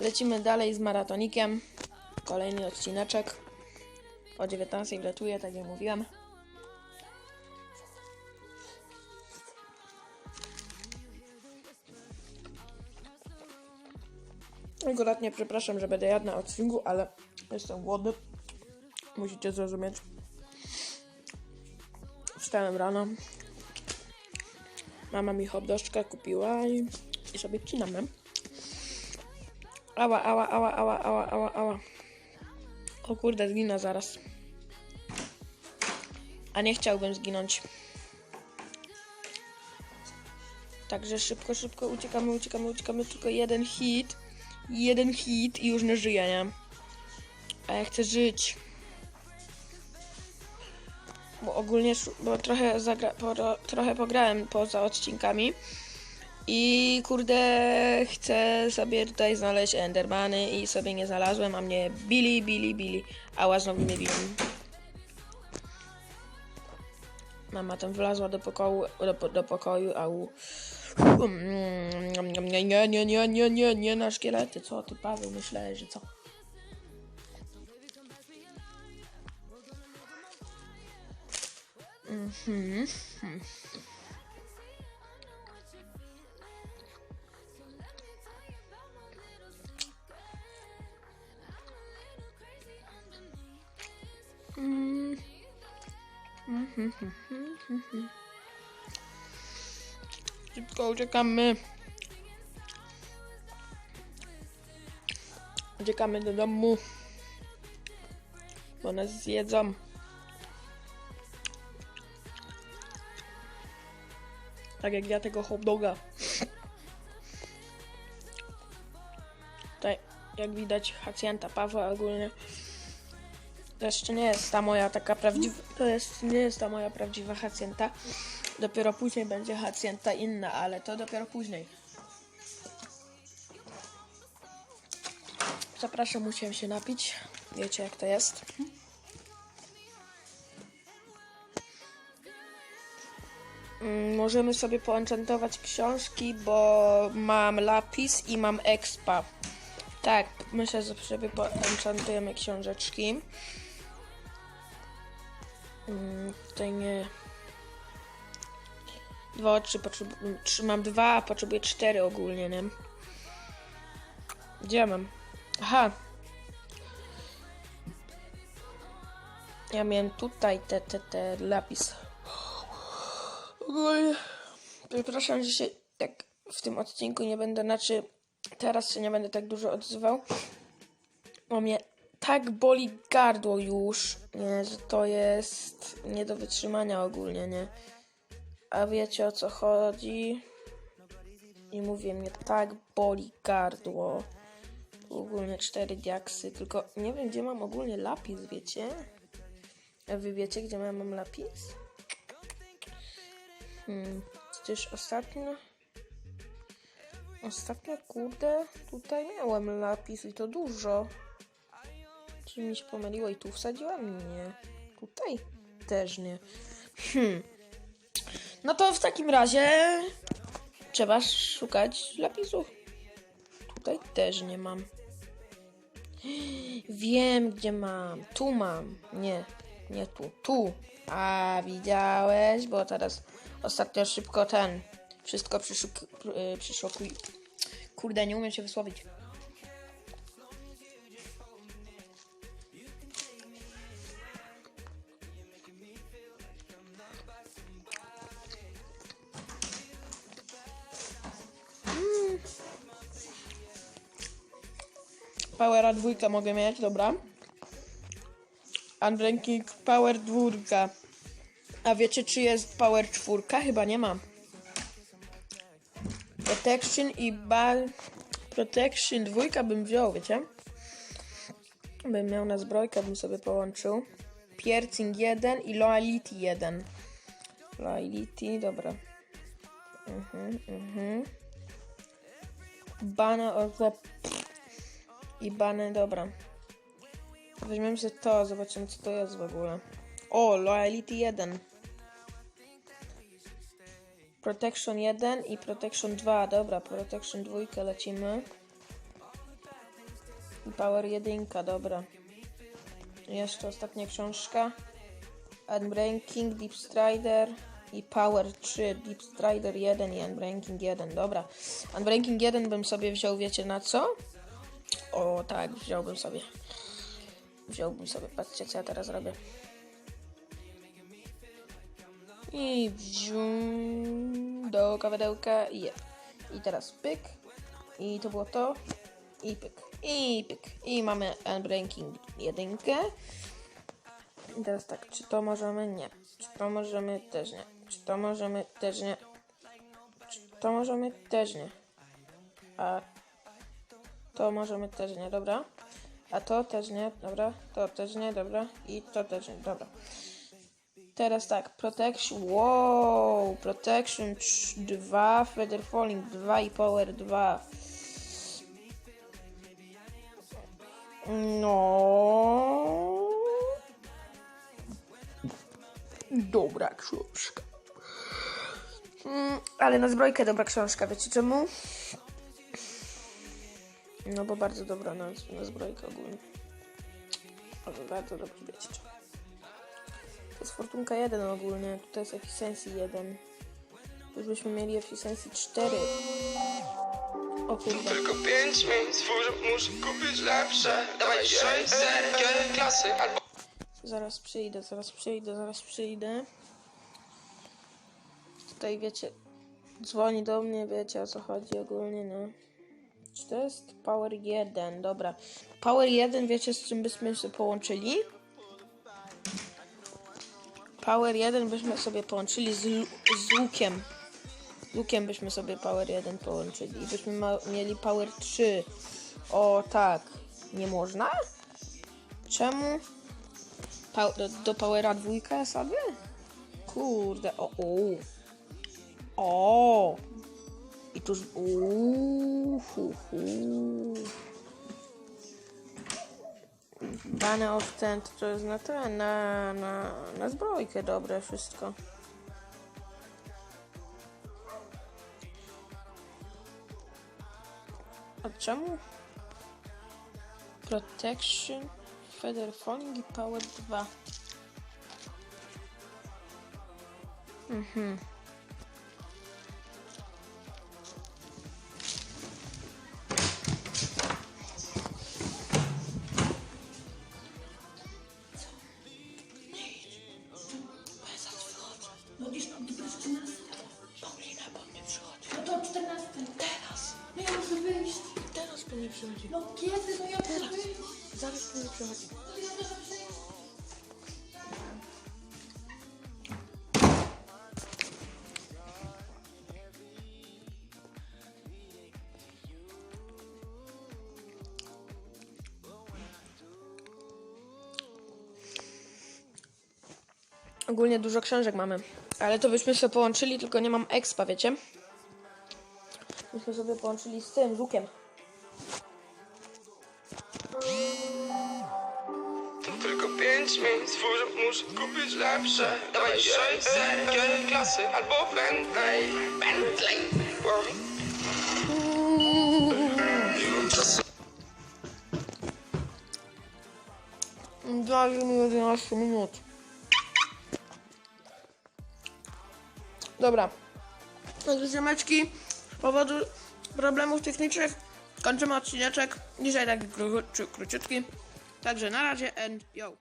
Lecimy dalej z maratonikiem. Kolejny odcineczek. O 19 wlatuje, tak jak mówiłam. Akuratnie przepraszam, że będę jadł na odcinku, ale jestem głodny. Musicie zrozumieć. Wstałem rano. Mama mi hotdożkę kupiła i, i sobie wcinam, nie? Ała, ała, ała, ała, ała, ała, ała. O kurde, zginę zaraz. A nie chciałbym zginąć. Także szybko, szybko uciekamy, uciekamy, uciekamy. Tylko jeden hit. Jeden hit i już nie żyję, nie? A ja chcę żyć. Bo ogólnie, bo trochę, zagra, po, trochę pograłem poza odcinkami. I kurde, chcę sobie tutaj znaleźć Endermany i sobie nie znalazłem, a mnie bili, bili, bili. Ała, znowu mnie biją. Mama tam wlazła do pokoju, do, do pokoju, a u... Nie, nie, nie, nie, nie, nie, nie na szkielety. Co ty, Paweł, myślałeś, że co? Mhm. Mm. Szybko uciekamy. Uciekamy do domu. Bo nas zjedzą. Tak jak ja tego hot doga. Tutaj, jak widać, hacjenta Pawła ogólnie. To jeszcze nie jest ta moja taka prawdziwa. To jest, nie jest ta moja prawdziwa hacjenta. Dopiero później będzie hacjenta inna, ale to dopiero później. Zapraszam, musiałem się napić. Wiecie jak to jest. Mm, Możemy sobie poenchantować książki, bo mam lapis i mam expa. Tak, myślę, że sobie poenchantujemy książeczki. Mm, Tutaj nie. Dwa oczy potrzebuję. Mam dwa, a potrzebuję cztery ogólnie, nie? Gdzie mam? Aha. Ja miałem tutaj te, te, te lapis. Ogólnie. Przepraszam, że się tak w tym odcinku nie będę, znaczy teraz się nie będę tak dużo odzywał. Bo mnie tak boli gardło już, nie, że to jest nie do wytrzymania ogólnie, nie. A wiecie o co chodzi? I mówię, mnie tak boli gardło. Ogólnie cztery diaksy, tylko nie wiem gdzie mam ogólnie lapis, wiecie? A wy wiecie gdzie mam lapis? Hmm, przecież ostatnio... Ostatnio, kurde, tutaj miałem lapis i to dużo. Czy mi się pomyliło i tu wsadziłam? Nie. Tutaj też nie. Hmm. No to w takim razie trzeba szukać lapisów. Tutaj też nie mam. Wiem, gdzie mam. Tu mam. Nie, nie tu. Tu. A, widziałeś? Bo teraz ostatnio szybko ten. Wszystko przyszuk, y, przyszokuj. Kurde, nie umiem się wysłowić. Powera dwójkę mogę mieć, dobra. Unranking Power dwórka. A wiecie, czy jest Power czwórka? Chyba nie ma. Protection i ba... Protection dwójka bym wziął, wiecie? Bym miał na zbrojkę, bym sobie połączył. Piercing 1 i Loyalty 1. Loyalty, dobra. Mhm, mhm. Bana orze... I bany, dobra. Weźmiemy sobie to, zobaczymy co to jest w ogóle. O, Loyalty 1. Protection 1 i Protection 2. Dobra, Protection 2 lecimy. Power 1, dobra. Jeszcze ostatnia książka. Unbreaking, Deep Strider i Power 3, Deep Strider 1 i Unbreaking 1, dobra. Unbreaking 1 bym sobie wziął, wiecie na co? O tak, wziąłbym sobie. Wziąłbym sobie, patrzcie co ja teraz robię. I wziął do kawadełka i je. I teraz pyk. I to było to. I pyk. I pyk. I mamy Unbreaking 1. I teraz tak, czy to możemy? Nie. Czy to możemy? Też nie. Czy to możemy? Też nie. Czy to możemy? Też nie. A to możemy też nie, dobra. A to też nie, dobra. To też nie, dobra. I to też nie, dobra. Teraz tak, Protection, wow, Protection 2, Feather Falling 2 i Power 2. No. Dobra książka. Mm, ale na zbrojkę dobra książka, wiecie czemu? No bo bardzo dobra na, na zbrojkę ogólnie. Ale bardzo dobrze wiecie czemu. To jest Fortunka 1 ogólnie, tutaj jest Efficiency 1. Już byśmy mieli Efficiency 4. O kurde. Tylko pięć miejsc, wór, muszę kupić lepsze Dawaj sześć, ser, klasy albo Zaraz przyjdę, zaraz przyjdę, zaraz przyjdę. Tutaj wiecie, dzwoni do mnie, wiecie o co chodzi ogólnie, no. Czy to jest Power 1? Dobra. Power 1 wiecie z czym byśmy się połączyli? Power 1 byśmy sobie połączyli z, z łukiem. Z łukiem byśmy sobie Power 1 połączyli. I byśmy mieli Power 3. O tak. Nie można? Czemu? Pa- do, do Powera dwójkę sobie? Kurde, o, o. O! I tuż. Uuu, hu, hu. Dane ten to jest na ten, na, na, na zbrojkę dobre wszystko. A czemu? Protection, Feather Falling i Power 2. Mhm. Po mnie przychodzi. No kiedy? No ja Teraz. Zaraz po mnie przychodzi. Ogólnie dużo książek mamy. Ale to byśmy sobie połączyli, tylko nie mam expa, wiecie? Myśmy sobie połączyli z tym, z łukiem. Pięć miejsc, wór, muszę kupić lepsze Dawaj sześć, ser, klasy albo Bentley Bentley Dajże mi 11 minut. Dobra. Także ziomeczki, z powodu problemów technicznych kończymy odcineczek. Dzisiaj taki kró- króciutki. Także na razie and yo.